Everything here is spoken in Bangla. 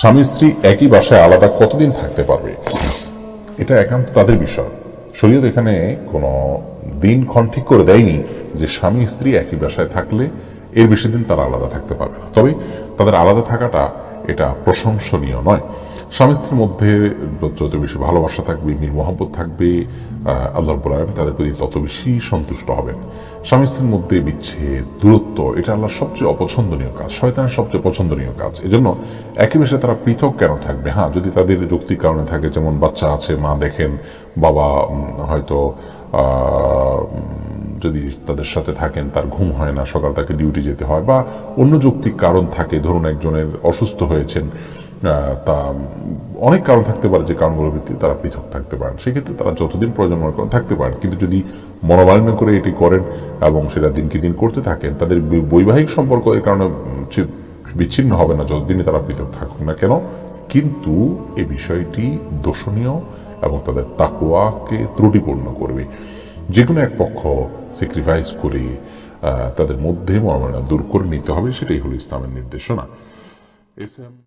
স্বামী স্ত্রী একই বাসায় আলাদা কতদিন থাকতে পারবে? এটা একান্ত তাদের বিষয়। শরীয়ত এখানে কোনো দিনক্ষণ ঠিক করে দেয়নি যে স্বামী স্ত্রী একই বাসায় থাকলে এর বেশি দিন তারা আলাদা থাকতে পারবে না। তবে তাদের আলাদা থাকাটা এটা প্রশংসনীয় নয়। স্বামী স্ত্রীর মধ্যে যত বেশি ভালোবাসা থাকবে মির মোহাম্মত থাকবে আল্লাহ আলামিন তাদের প্রতি তত বেশি সন্তুষ্ট হবেন। স্বামী স্ত্রীর মধ্যে বিচ্ছেদ, দূরত্ব, এটা আল্লাহর সবচেয়ে অপছন্দনীয় কাজ, শয়তানের সবচেয়ে পছন্দনীয় কাজ। এজন্য একই বেশে তারা পৃথক কেন থাকবে? হ্যাঁ যদি তাদের যৌক্তিক কারণে থাকে, যেমন বাচ্চা আছে, মা দেখেন, বাবা হয়তো যদি তাদের সাথে থাকেন, তার ঘুম হয় না, সকাল তাকে ডিউটি যেতে হয়, বা অন্য যৌক্তিক কারণ থাকে, ধরুন একজনের অসুস্থ হয়েছেন তা অনেক কারণ থাকতে পারে যে কারণগুলোর ভিত্তিতে তারা পৃথক থাকতে পারেন। সেক্ষেত্রে তারা যতদিন প্রয়োজন মনে করেন থাকতে পারেন। কিন্তু যদি মনোমালিন্য করে এটি করেন এবং সেটা দিনকে দিন করতে থাকেন, তাদের বৈবাহিক সম্পর্ক এই কারণে বিচ্ছিন্ন হবে না যতদিনই তারা পৃথক থাকুক না কেন। কিন্তু এ বিষয়টি দোষণীয় এবং তাদের তাকুয়াকে ত্রুটিপূর্ণ করবে। যে কোনো এক পক্ষ স্যাক্রিফাইস করে তাদের মধ্যে মনোমালিন্য দূর করে নিতে হবে, সেটাই হলো ইসলামের নির্দেশনা। S M